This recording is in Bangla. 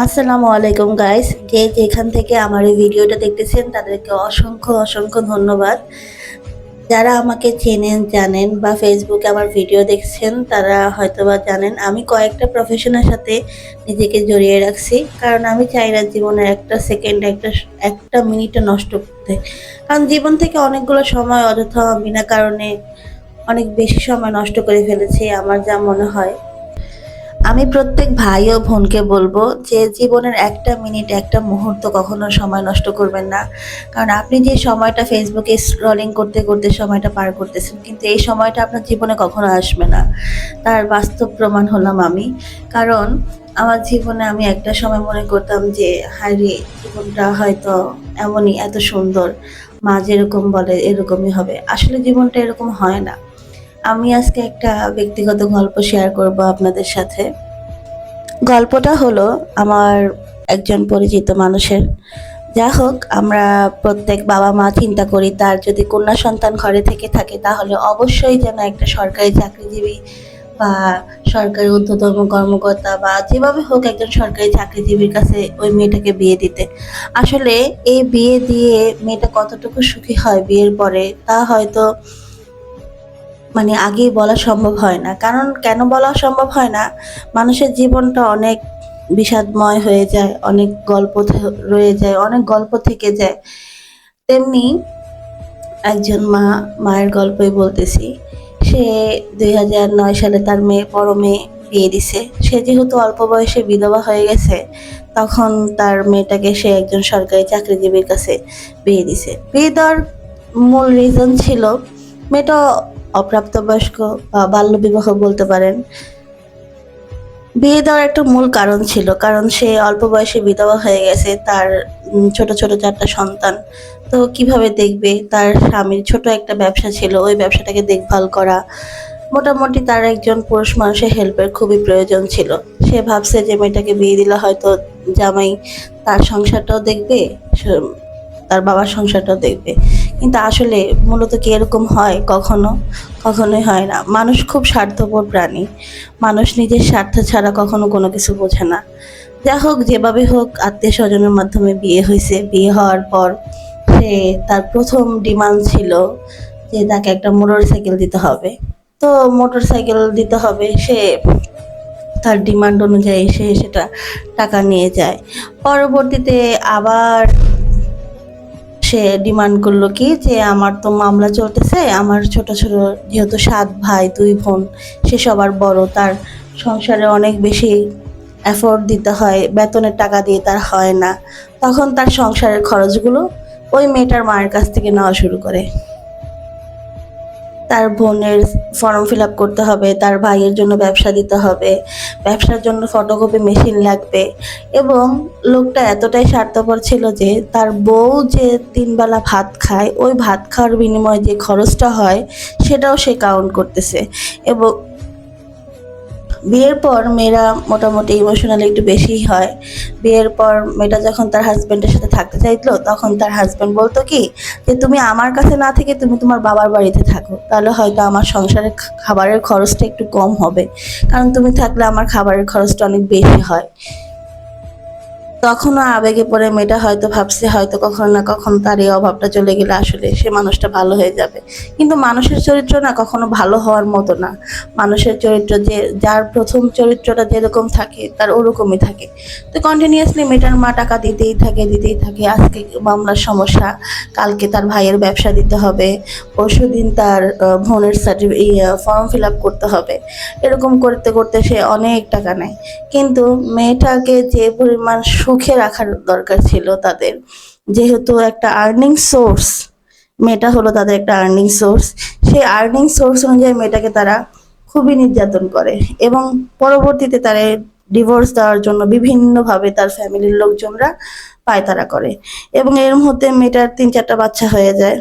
আসসালামু আলাইকুম গাইস যে যেখান থেকে আমার এই ভিডিওটা দেখতেছেন, তাদেরকে অসংখ্য অসংখ্য ধন্যবাদ। যারা আমাকে চেনেন, জানেন বা ফেসবুকে আমার ভিডিও দেখছেন, তারা হয়তোবা জানেন, আমি কয়েকটা প্রফেশনের সাথে নিজেকে জড়িয়ে রাখছি। কারণ আমি চাই না জীবনের একটা সেকেন্ড একটা একটা মিনিটও নষ্ট করতে। কারণ জীবন থেকে অনেকগুলো সময় অযথা বিনা কারণে অনেক বেশি সময় নষ্ট করে ফেলেছি, আমার যা মনে হয়। আমি প্রত্যেক ভাই ও বোনকে বলব যে জীবনের একটা মিনিট, একটা মুহূর্ত কখনো সময় নষ্ট করবেন না। কারণ আপনি যে সময়টা ফেসবুকে স্ক্রলিং করতে করতে সময়টা পার করতেছেন, কিন্তু এই সময়টা আপনার জীবনে কখনো আসবে না। তার বাস্তব প্রমাণ হলাম আমি। কারণ আমার জীবনে আমি একটা সময় মনে করতাম যে, হায়রে, জীবনটা হয়তো এমনই এত সুন্দর, মা যেরকম বলে এরকমই হবে। আসলে জীবনটা এরকম হয় না। আমি আজকে একটা ব্যক্তিগত গল্প শেয়ার করব আপনাদের সাথে। গল্পটা হলো আমার একজন পরিচিত মানুষের। যা হোক, আমরা প্রত্যেক বাবা মা চিন্তা করি, তার যদি কন্যা সন্তান ঘরে থেকে থাকে, তাহলে অবশ্যই যেন একটা সরকারি চাকরিজীবী বা সরকারি ঊর্ধ্বতম কর্মকর্তা বা যেভাবে হোক একজন সরকারি চাকরিজীবীর কাছে ওই মেয়েটাকে বিয়ে দিতে। আসলে এই বিয়ে দিয়ে মেয়েটা কতটুকু সুখী হয় বিয়ের পরে, তা হয়তো মানে আগেই বলা সম্ভব হয় না। কারণ কেন বলা সম্ভব হয় না? মানুষের জীবনটা অনেক বিষাদময় হয়ে যায়, অনেক গল্প রয়ে যায়, অনেক গল্প থেকে যায়। তেমনি একজন মা, মায়ের গল্পই বলতেছি। সে দুই হাজার নয় সালে তার মেয়ে বড় মেয়ে বিয়ে দিছে। সে যেহেতু অল্প বয়সে বিধবা হয়ে গেছে, তখন তার মেয়েটাকে সে একজন সরকারি চাকরিজীবীর কাছে বিয়ে দিছে। বিয়ে দেওয়ার মূল রিজন ছিল, মেয়েটা অপ্রাপ্তবয়স্ক বা বাল্যবিবাহ বলতে পারেন। বিয়ে দেওয়ার একটা মূল কারণ ছিল, কারণ সে অল্প বয়সে বিধবা হয়ে গেছে, তার ছোট ছোট চারটা সন্তান। তো কীভাবে দেখবে? তার স্বামীর ছোট একটা ব্যবসা ছিল, ওই ব্যবসাটাকে দেখভাল করা। মোটামুটি তার একজন পুরুষ মানুষের হেল্পের খুবই প্রয়োজন ছিল। সে ভাবছে যে মেয়েটাকে বিয়ে দিলে হয়তো জামাই তার সংসারটাও দেখবে তার বাবার সংসারটাও দেখবে। কিন্তু আসলে মূলত কি এরকম হয়? কখনো? কখনোই হয় না। মানুষ খুব স্বার্থপর প্রাণী। মানুষ নিজের স্বার্থ ছাড়া কখনো কোনো কিছু বোঝে না। যা হোক, যেভাবে হোক আত্মীয় স্বজনের মাধ্যমে বিয়ে হয়েছে। বিয়ে হওয়ার পর সে তার প্রথম ডিমান্ড ছিল যে তাকে একটা মোটর সাইকেল দিতে হবে। তো মোটর সাইকেল দিতে হবে, সে তার ডিমান্ড অনুযায়ী সে সেটা টাকা নিয়ে যায়। পরবর্তীতে আবার সে ডিমান্ড করল কি যে আমার তো মামলা চলতেছে, আমার ছোট ছোট যেহেতু সাত ভাই, দুই বোন, সে সবার বড়, তার সংসারে অনেক বেশি এফোর্ট দিতে হয়, বেতনের টাকা দিয়ে তার হয় না। তখন তার সংসারের খরচগুলো ওই মেয়েটার মায়ের কাছ থেকে নেওয়া শুরু করে। তার বোনের ফর্ম ফিল আপ করতে হবে, তার ভাইয়ের জন্য ব্যবসা দিতে হবে, ব্যবসার জন্য ফটোকপি মেশিন লাগবে এবং লোকটা এতটাই স্বার্থপর ছিল যে তার বউ যে তিনবেলা ভাত খায়, ওই ভাত খাওয়ার বিনিময়ে যে খরচটা হয়, সেটাও সে কাউন্ট করতেছে এবং বিয়ের পর মেয়েরা মোটামুটি ইমোশনালি একটু বেশিই হয়। বিয়ের পর মেয়েটা যখন তার হাজব্যান্ডের সাথে থাকতে চাইতো তখন তার হাজব্যান্ড বলতো কি, যে তুমি আমার কাছে না থেকে তুমি তোমার বাবার বাড়িতে থাকো, তাহলে হয়তো আমার সংসারের খাবারের খরচটা একটু কম হবে। কারণ তুমি থাকলে আমার খাবারের খরচটা অনেক বেশি হয়। তখনও আবেগে পড়ে মেয়েটা হয়তো ভাবছে, হয়তো কখনো না কখনো তার এই অভাবটা চলে গেলে আসলে সে মানুষটা ভালো হয়ে যাবে। কিন্তু মানুষের চরিত্র না কখনো ভালো হওয়ার মতো না। মানুষের চরিত্র যে, যার প্রথম চরিত্রটা যেরকম থাকে, তার ওরকমই থাকে। তো কন্টিনিউয়াসলি মেয়েটার মা টাকা দিতেই থাকে দিতেই থাকে। আজকে মামলার সমস্যা, কালকে তার ভাইয়ের ব্যবসা দিতে হবে, পরশু দিন তার বোনের সার্টিফিকেট ফর্ম ফিল আপ করতে হবে। এরকম করতে করতে সে অনেক টাকা নেয়। কিন্তু মেয়েটাকে যে পরিমাণ সুখে রাখার দরকার ছিল তাদের। যেহেতু একটা আর্নিং সোর্স মেয়েটা হলো তাদের একটা আর্নিং সোর্স সেই আর্নিং সোর্স অনুযায়ী মেয়েটাকে তারা খুবই নির্যাতন করে এবং পরবর্তীতে তারা ডিভোর্স দেওয়ার জন্য বিভিন্নভাবে তার ফ্যামিলির লোকজনরা পায়তারা করে। এবং এর মধ্যে মেয়েটার তিন চারটা বাচ্চা হয়ে যায়।